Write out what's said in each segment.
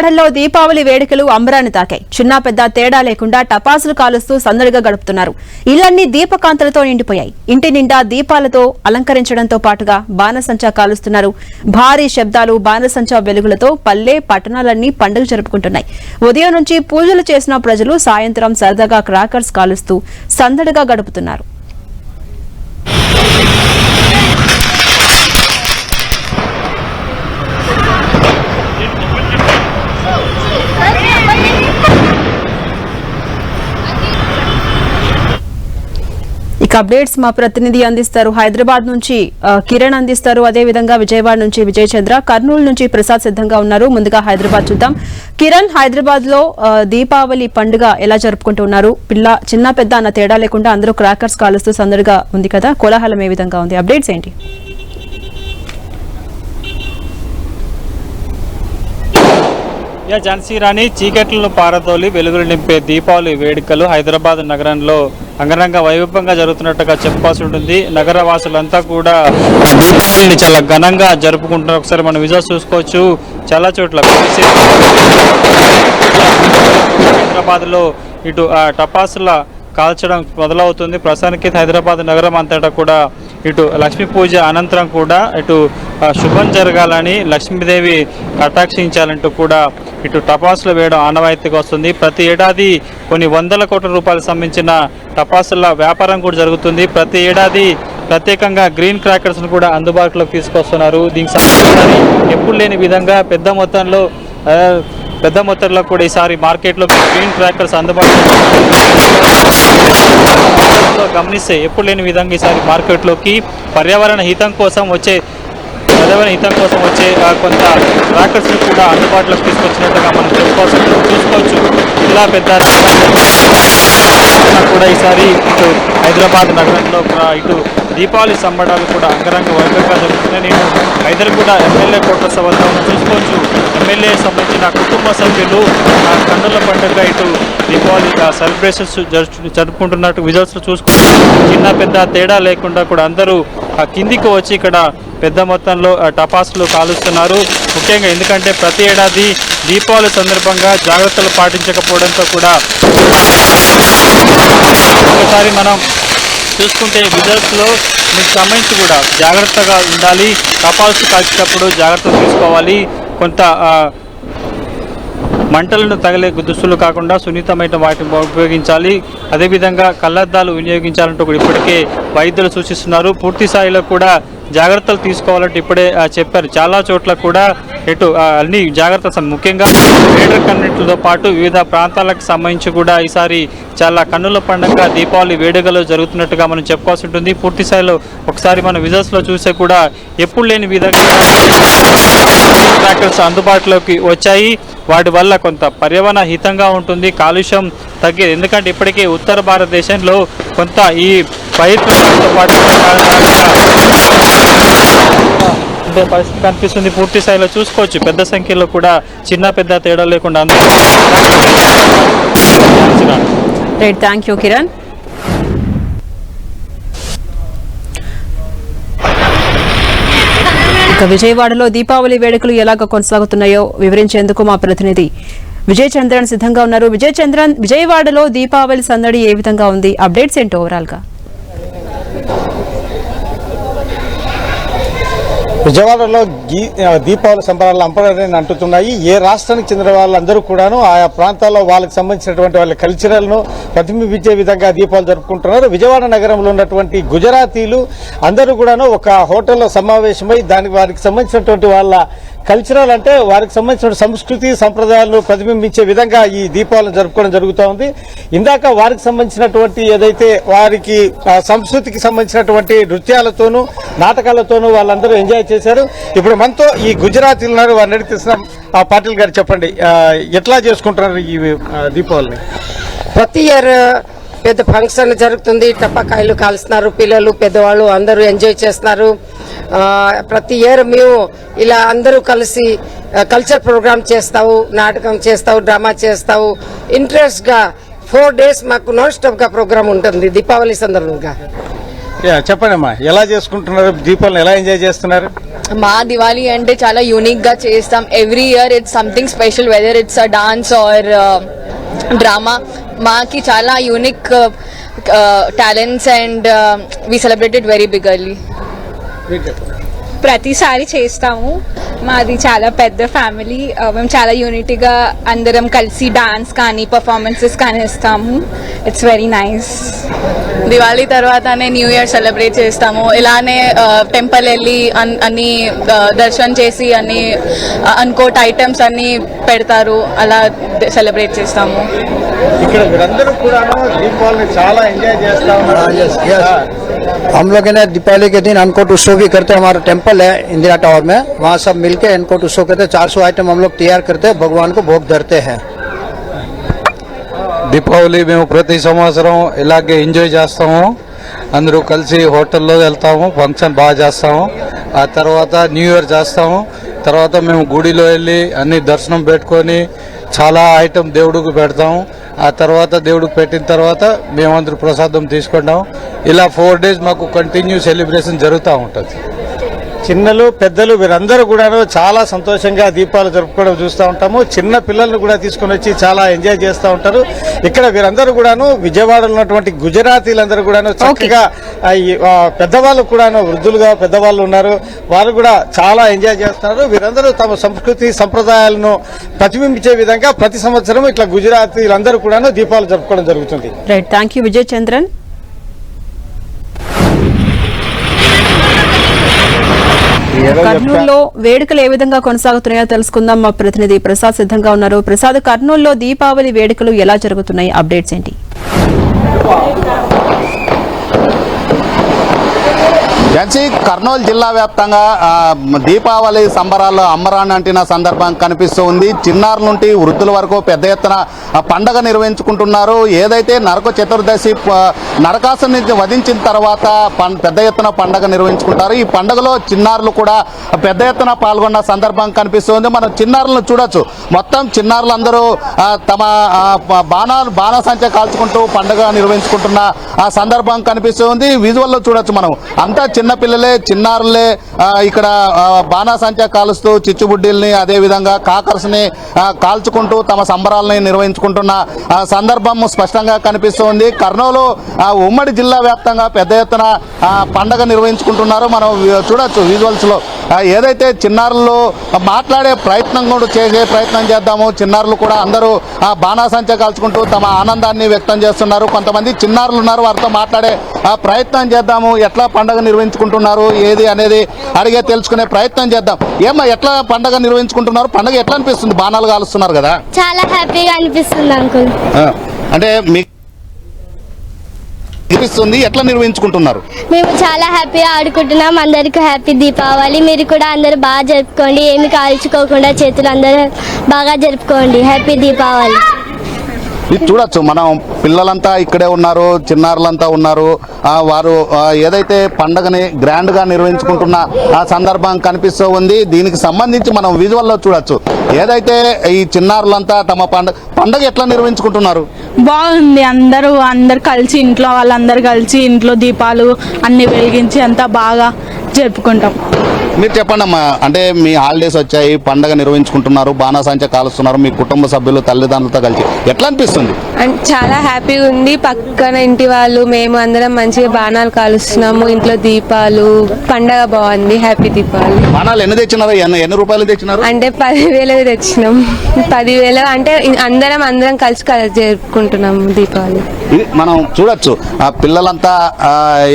విజయవాడలో దీపావళి వేడుకలు అంబరాన్ని తాకాయి. చిన్న పెద్ద తేడా లేకుండా టపాసులు కాలుస్తూ సందడిగా గడుపుతున్నారు. ఇళ్ళన్నీ దీపకాంతలతో నిండిపోయాయి. ఇంటి నిండా దీపాలతో అలంకరించడంతో పాటుగా బాణసంచా కాలుస్తున్నారు. భారీ శబ్దాలు బాణసంచా వెలుగులతో పల్లె పట్టణాలన్నీ పండుగ జరుపుకుంటున్నాయి. ఉదయం నుంచి పూజలు చేసిన ప్రజలు సాయంత్రం సరదాగా క్రాకర్స్ కాలుస్తూ సందడిగా గడుపుతున్నారు. అప్డేట్స్ మా ప్రతినిధి అందిస్తారు. హైదరాబాద్ నుంచి కిరణ్ అందిస్తారు. అదే విధంగా విజయవాడ నుంచి విజయ్ చంద్ర కర్నూలు నుంచి ప్రసాద్ సిద్ధంగా ఉన్నారు. ముందుగా హైదరాబాద్ చూద్దాం. కిరణ్ హైదరాబాద్లో దీపావళి పండుగ ఎలా జరుపుకుంటున్నారు పిల్ల చిన్న పెద్ద అన్న తేడా లేకుండా అందరూ క్రాకర్స్ కాలుస్తూ సందడిగా ఉంది కదా. కోలాహలం ఏ విధంగా ఉంది? అప్డేట్స్ ఏంటి? యా ఝాన్సీ రాణి చీకట్లను పారదోలి వెలుగులు నింపే దీపావళి వేడుకలు హైదరాబాద్ నగరంలో అంగరంగ వైభవంగా జరుగుతున్నట్టుగా చెప్పాల్సి ఉంటుంది. నగర వాసులంతా కూడా దీపావళిని చాలా ఘనంగా జరుపుకుంటున్నారు. ఒకసారి మనం విజయ చూసుకోవచ్చు. చాలా చోట్ల హైదరాబాద్లో ఇటు ఆ టపాసుల కాల్చడం మొదలవుతుంది. ప్రస్తుతానికి హైదరాబాద్ నగరం అంతటా కూడా ఇటు లక్ష్మీ పూజ అనంతరం కూడా ఇటు శుభం జరగాలని లక్ష్మీదేవి కటాక్షించాలంటూ కూడా ఇటు టపాసులు వేయడం ఆనవాయితీగా వస్తుంది. ప్రతి ఏడాది కొన్ని వందల కోట్ల రూపాయలకు సంబంధించిన టపాసుల వ్యాపారం కూడా జరుగుతుంది. ప్రతి ఏడాది ప్రత్యేకంగా గ్రీన్ క్రాకర్స్ను కూడా అందుబాటులోకి తీసుకొస్తున్నారు. దీనికి సంబంధించి ఎప్పుడు లేని విధంగా పెద్ద మొత్తంలో పెద్ద మొత్తంలో కూడా ఈసారి మార్కెట్లో గ్రీన్ ట్రాకర్స్ అందుబాటులో గమనిస్తే ఎప్పుడు లేని విధంగా ఈసారి మార్కెట్లోకి పర్యావరణ హితం కోసం వచ్చే పర్యావరణ హితం కోసం వచ్చే కొంత ట్రాకర్స్ని కూడా అందుబాటులోకి తీసుకొచ్చినట్టుగా మనం చూసుకోవచ్చు చూసుకోవచ్చు. ఇలా పెద్ద కూడా ఈసారి ఇటు హైదరాబాద్ నగరంలో ఇటు దీపావళి సంబడాలు కూడా అంగరంగ వైభవంగా జరుగుతున్నాయి. నేను హైదరాబాద్ ఎమ్మెల్యే కోట్ల సభ చూసుకోవచ్చు. ఎమ్మెల్యే సంబంధించిన కుటుంబ సభ్యులు ఆ కన్నుల పండుగ ఇటు దీపావళి సెలబ్రేషన్స్ జరుపుకుంటున్నట్టు విజువల్స్ చూసుకోవచ్చు చిన్న పెద్ద తేడా లేకుండా కూడా అందరూ ఆ కిందికి వచ్చి ఇక్కడ పెద్ద మొత్తంలో టపాసులు కాలుస్తున్నారు. ముఖ్యంగా ఎందుకంటే ప్రతి ఏడాది దీపావళి సందర్భంగా జాగ్రత్తలు పాటించకపోవడంతో కూడా ఒకసారి మనం చూసుకుంటే విజువల్స్లో మీకు సంబంధించి కూడా జాగ్రత్తగా ఉండాలి. టపాల్స్ కాల్చేటప్పుడు జాగ్రత్తలు తీసుకోవాలి. కొంత మంటలను తగిలే దుస్తులు కాకుండా సున్నితమైన వాటిని ఉపయోగించాలి. అదేవిధంగా కళ్ళద్దాలు వినియోగించాలంటూ కూడా ఇప్పటికే వైద్యులు సూచిస్తున్నారు. పూర్తి స్థాయిలో కూడా జాగ్రత్తలు తీసుకోవాలంటే ఇప్పుడే ఆ, చెప్పారు. చాలా చోట్ల కూడా ఎటు అన్ని జాగ్రత్త ముఖ్యంగా వేడర్ కన్నిటితో పాటు వివిధ ప్రాంతాలకు సంబంధించి కూడా ఈసారి చాలా కన్నుల పండుగ దీపావళి వేడుకలు జరుగుతున్నట్టుగా మనం చెప్పుకోవాల్సి ఉంటుంది. పూర్తి స్థాయిలో ఒకసారి మనం విజువల్స్లో చూస్తే కూడా ఎప్పుడు లేని విధంగా ట్రాక్టర్స్ అందుబాటులోకి వచ్చాయి. వాటి వల్ల కొంత పర్యావరణ హితంగా ఉంటుంది. కాలుష్యం తగ్గేది ఎందుకంటే ఇప్పటికే ఉత్తర భారతదేశంలో కొంత ఈ పైర్లతో పాటు పరిస్థితి కనిపిస్తుంది పూర్తి స్థాయిలో చూసుకోవచ్చు. పెద్ద సంఖ్యలో కూడా చిన్న పెద్ద తేడా లేకుండా అందరూ థ్యాంక్ యూ కిరణ్. ఇక విజయవాడలో దీపావళి వేడుకలు ఎలాగ కొనసాగుతున్నాయో వివరించేందుకు మా ప్రతినిధి విజయ్ చంద్రన్ సిద్ధంగా ఉన్నారు. విజయ్ చంద్రన్ విజయవాడలో దీపావళి సందడి ఏ విధంగా ఉంది? అప్డేట్స్ ఏంటి ఓవరాల్గా? విజయవాడలో గీ దీపావళి సంబరాలు అంపరని అంటున్నాయి ఏ రాష్ట్రానికి చెందిన వాళ్ళందరూ కూడాను ఆయా ప్రాంతాల్లో వాళ్ళకి సంబంధించినటువంటి వాళ్ళ కల్చరల్ను ప్రతిబింబించే విధంగా దీపాలు జరుపుకుంటున్నారు. విజయవాడ నగరంలో ఉన్నటువంటి గుజరాతీలు అందరూ కూడాను ఒక హోటల్లో సమావేశమై దానికి వారికి సంబంధించినటువంటి వాళ్ళ కల్చరల్ అంటే వారికి సంబంధించిన సంస్కృతి సంప్రదాయాలను ప్రతిబింబించే విధంగా ఈ దీపావళిని జరుపుకోవడం జరుగుతూ ఉంది. ఇందాక వారికి సంబంధించినటువంటి ఏదైతే వారికి సంస్కృతికి సంబంధించినటువంటి నృత్యాలతోనూ నాటకాలతోనూ వాళ్ళందరూ ఎంజాయ్ చేశారు. ఇప్పుడు మనతో ఈ గుజరాతీలు ఉన్నారు వారిని అడిగి ఆ పాటిల్ గారు చెప్పండి. ఎట్లా చేసుకుంటున్నారు ఈ దీపావళిని? ప్రతి ఇయర్ పెద్ద ఫంక్షన్ జరుగుతుంది. టపాకాయలు కాలుస్తున్నారు. పిల్లలు పెద్దవాళ్ళు అందరూ ఎంజాయ్ చేస్తున్నారు. ప్రతి ఇయర్ మేము ఇలా అందరూ కలిసి కల్చర్ ప్రోగ్రామ్ చేస్తావు నాటకం చేస్తావు డ్రామా చేస్తావు. ఇంట్రెస్ట్గా ఫోర్ డేస్ మాకు నాన్ స్టాప్గా ప్రోగ్రామ్ ఉంటుంది. దీపావళి సందర్భంగా. యా, చెప్పండి అమ్మా ఎలా చేసుకుంటున్నారు? దీపాలను ఎలా ఎంజాయ్ చేస్తున్నారు? మా దివాళీ అంటే చాలా యూనిక్గా చేస్తాం every year it's something special whether it's a dance or drama మాకి చాలా unique talents and we celebrated very biggerly ప్రతిసారి చేస్తాము. మాది చాలా పెద్ద ఫ్యామిలీ ఆ, మేము చాలా యూనిటీగా అందరం కలిసి డాన్స్ కానీ పర్ఫార్మెన్సెస్ కానీ ఇస్తాము ఇట్స్ వెరీ నైస్ దివాళీ తర్వాతనే న్యూ ఇయర్ సెలబ్రేట్ చేస్తాము. ఇలానే టెంపుల్ వెళ్ళి అన్- అన్ని ఆ, దర్శనం చేసి అన్ని అన్కోట్ ఐటమ్స్ అన్ని పెడతారు. అలా సెలబ్రేట్ చేస్తాము. ఇక్కడ మీరందరూ కూడా దీపావళిని చాలా ఎంజాయ్ చేస్తా ఉన్నారు yes, yes. हम लोग है ना दीपावली के दिन अनकोट उत्सव भी करते हैं हमारा टेम्पल है इंदिरा टावर में वहाँ सब मिलके अनकोट उत्सव करते हैं चार सौ आइटम हम लोग तैयार करते हैं भगवान को भोग धरते हैं దీపావళి మేము ప్రతి సంవత్సరం ఇలాగే ఎంజాయ్ చేస్తాము అందరూ కలిసి హోటల్లో వెళ్తాము ఫంక్షన్ బాగా చేస్తాము ఆ తర్వాత న్యూ ఇయర్ చేస్తాము తర్వాత మేము గుడిలో వెళ్ళి అన్ని దర్శనం పెట్టుకొని చాలా ఐటమ్ దేవుడికి పెడతాము ఆ తర్వాత దేవుడికి పెట్టిన తర్వాత మేమందరూ ప్రసాదం తీసుకుంటాం. ఇలా ఫోర్ డేస్ మాకు కంటిన్యూ సెలబ్రేషన్ జరుగుతూ ఉంటుంది. చిన్నలు పెద్దలు వీరందరూ కూడాను చాలా సంతోషంగా దీపాలు జరుపుకోవడం చూస్తూ ఉంటాము. చిన్న పిల్లల్ని కూడా తీసుకొని వచ్చి చాలా ఎంజాయ్ చేస్తూ ఉంటారు. ఇక్కడ వీరందరూ కూడాను విజయవాడలో ఉన్నటువంటి గుజరాతీలందరూ కూడాను చక్కగా పెద్దవాళ్ళు కూడాను వృద్ధులుగా పెద్దవాళ్ళు ఉన్నారు. వారు కూడా చాలా ఎంజాయ్ చేస్తున్నారు. వీరందరూ తమ సంస్కృతి సంప్రదాయాలను ప్రతిబింబించే విధంగా ప్రతి సంవత్సరం ఇట్లా గుజరాతీలందరూ కూడాను దీపాలు జరుపుకోవడం జరుగుతుంది. Right thank you Vijay Chandran కర్నూలులో వేడుకలు ఏ విధంగా కొనసాగుతున్నాయో తెలుసుకుందాం. మా ప్రతినిధి ప్రసాద్ సిద్ధంగా ఉన్నారు. ప్రసాద్ కర్నూలులో దీపావళి వేడుకలు ఎలా జరుగుతున్నాయి? అప్డేట్స్ ఏంటి? జన్సీ కర్నూలు జిల్లా వ్యాప్తంగా దీపావళి సంబరాల్లో అంబరాన్ని అంటిన సందర్భం కనిపిస్తూ ఉంది. చిన్నారుల నుండి వృద్ధుల వరకు పెద్ద ఎత్తున పండగ నిర్వహించుకుంటున్నారు. ఏదైతే నరక చతుర్దశి నరకాసుని వధించిన తర్వాత పెద్ద ఎత్తున పండగ నిర్వహించుకుంటారు. ఈ పండుగలో చిన్నారులు కూడా పెద్ద ఎత్తున పాల్గొన్న సందర్భం కనిపిస్తుంది. మనం చిన్నారులను చూడొచ్చు. మొత్తం చిన్నారులందరూ తమ బాణాలు బాణసంచ కాల్చుకుంటూ పండగ నిర్వహించుకుంటున్న ఆ సందర్భం కనిపిస్తుంది విజువల్లో చూడొచ్చు మనం. అంతా చిన్నపిల్లలే చిన్నారులే ఇక్కడ ఆ, బాణాసంచ కాలుస్తూ చిచ్చుబుడ్డీల్ని అదేవిధంగా కాకర్స్ని కాల్చుకుంటూ తమ సంబరాలని నిర్వహించుకుంటున్న ఆ, సందర్భం స్పష్టంగా కనిపిస్తోంది. కర్నూలు ఆ, ఉమ్మడి జిల్లా వ్యాప్తంగా పెద్ద ఎత్తున పండగ నిర్వహించుకుంటున్నారు. మనం చూడొచ్చు విజువల్స్లో ఏదైతే చిన్నారులు మాట్లాడే ప్రయత్నం కూడా చేసే ప్రయత్నం చేద్దాము చిన్నారులు కూడా అందరూ ఆ బాణాసంచ కాల్చుకుంటూ తమ ఆనందాన్ని వ్యక్తం చేస్తున్నారు. కొంతమంది చిన్నారులు ఉన్నారు వారితో మాట్లాడే ఆ ప్రయత్నం చేద్దాము ఎట్లా పండగ నిర్వహించుకుంటున్నారు ఏది అనేది అడిగే తెలుసుకునే ప్రయత్నం చేద్దాం. ఏమ్మా ఎట్లా పండగ నిర్వహించుకుంటున్నారు? పండగ ఎట్లా అనిపిస్తుంది? బాణాలు కాలుస్తున్నారు కదా. చాలా హ్యాపీగా అనిపిస్తుంది అంకుల్. అంటే మీకు అనిపిస్తుంది ఎట్లా నిర్వహించుకుంటున్నారు? మేము చాలా హ్యాపీగా ఆడుకుంటున్నాం అందరికీ హ్యాపీ దీపావళి. మీరు కూడా అందరూ బాగా జరుపుకోండి ఏమి కాల్చుకోకుండా చేతులు అందరూ బాగా జరుపుకోండి. హ్యాపీ దీపావళి. ఇది చూడొచ్చు. మనం పిల్లలంతా ఇక్కడే ఉన్నారు చిన్నారులంతా ఉన్నారు. వారు ఏదైతే పండగని గ్రాండ్గా నిర్వహించుకుంటున్న ఆ సందర్భం కనిపిస్తూ ఉంది. దీనికి సంబంధించి మనం విజువల్లో చూడొచ్చు. ఏదైతే ఈ చిన్నారులంతా తమ పండగ పండగ ఎట్లా నిర్వహించుకుంటున్నారు? బాగుంది. అందరూ అందరు కలిసి ఇంట్లో వాళ్ళందరూ కలిసి ఇంట్లో దీపాలు అన్ని వెలిగించి అంతా బాగా జరుపుకుంటాం. మీరు చెప్పండి అమ్మా. అంటే మీ హాలిడేస్ వచ్చాయి పండగ నిర్వహించుకుంటున్నారు బాణాసంచ కాలుస్తున్నారు మీ కుటుంబ సభ్యులు తల్లిదండ్రులతో కలిసి. ఎట్లా అనిపిస్తుంది? చాలా హ్యాపీగా ఉంది. పక్కన ఇంటి వాళ్ళు మేము అందరం మంచిగా బాణాలు కాలుస్తున్నాము. ఇంట్లో దీపాలు పండగ బాగుంది. హ్యాపీ దీపావళి బాణాలు ఎన్ని తెచ్చినారు? ఎన్ని రూపాయలు తెచ్చినారు? అంటే పదివేలు తెచ్చినాం. పదివేలు అంటే అందరం అందరం కలిసి కలిసి జరుపుకుంటున్నాము దీపావళి ఇది మనం చూడొచ్చు. ఆ పిల్లలంతా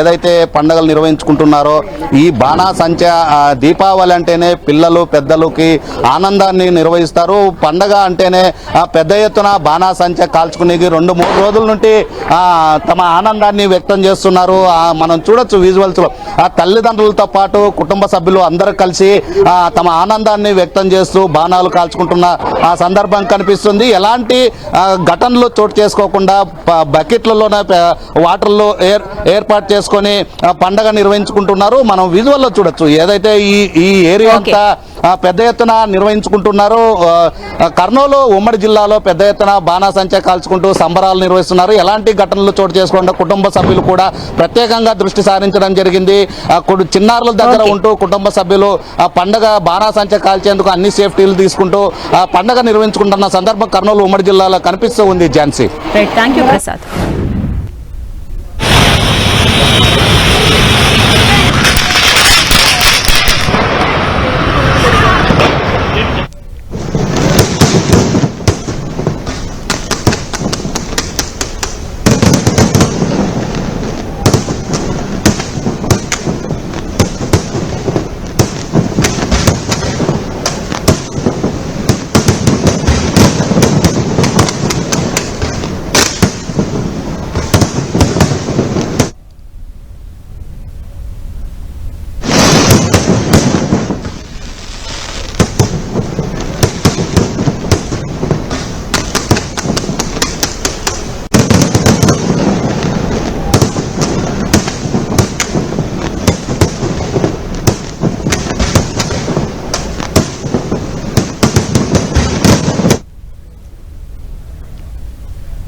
ఏదైతే పండుగలు నిర్వహించుకుంటున్నారో ఈ బాణాసంచ ఆ, దీపావళి అంటేనే పిల్లలు పెద్దలకి ఆనందాన్ని నిర్వహిస్తారు. పండగ అంటేనే పెద్ద ఎత్తున బాణాసంచ కాల్చుకునేకి రెండు మూడు రోజుల నుండి తమ ఆనందాన్ని వ్యక్తం చేస్తున్నారు. మనం చూడొచ్చు విజువల్స్లో ఆ తల్లిదండ్రులతో పాటు కుటుంబ సభ్యులు అందరూ కలిసి తమ ఆనందాన్ని వ్యక్తం చేస్తూ బాణాలు కాల్చుకుంటున్న ఆ సందర్భం కనిపిస్తుంది. ఎలాంటి ఘటనలు చోటు చేసుకోకుండా బకెట్లలోనే వాటర్లో ఏర్ ఏర్పాటు చేసుకొని పండగ నిర్వహించుకుంటున్నారు. మనం విజువల్లో చూడొచ్చు. ఏదైతే ఈ ఈ ఏరియా. అంతా పెద్ద ఎత్తున నిర్వహించుకుంటున్నారు. కర్నూలు ఉమ్మడి జిల్లాలో పెద్ద ఎత్తున బాణాసంచా కాల్చుకుంటూ సంబరాలు నిర్వహిస్తున్నారు. ఎలాంటి ఘటనలు చోటు చేసుకోకుండా కుటుంబ సభ్యులు కూడా ప్రత్యేకంగా దృష్టి సారించడం జరిగింది. చిన్నారుల దగ్గర. ఉంటూ కుటుంబ సభ్యులు ఆ పండగ బాణాసంచా కాల్చేందుకు అన్ని సేఫ్టీలు తీసుకుంటూ ఆ పండగ నిర్వహించుకుంటున్న సందర్భం కర్నూలు ఉమ్మడి జిల్లాలో కనిపిస్తూ ఉంది Jhansi. Right thank you Prasad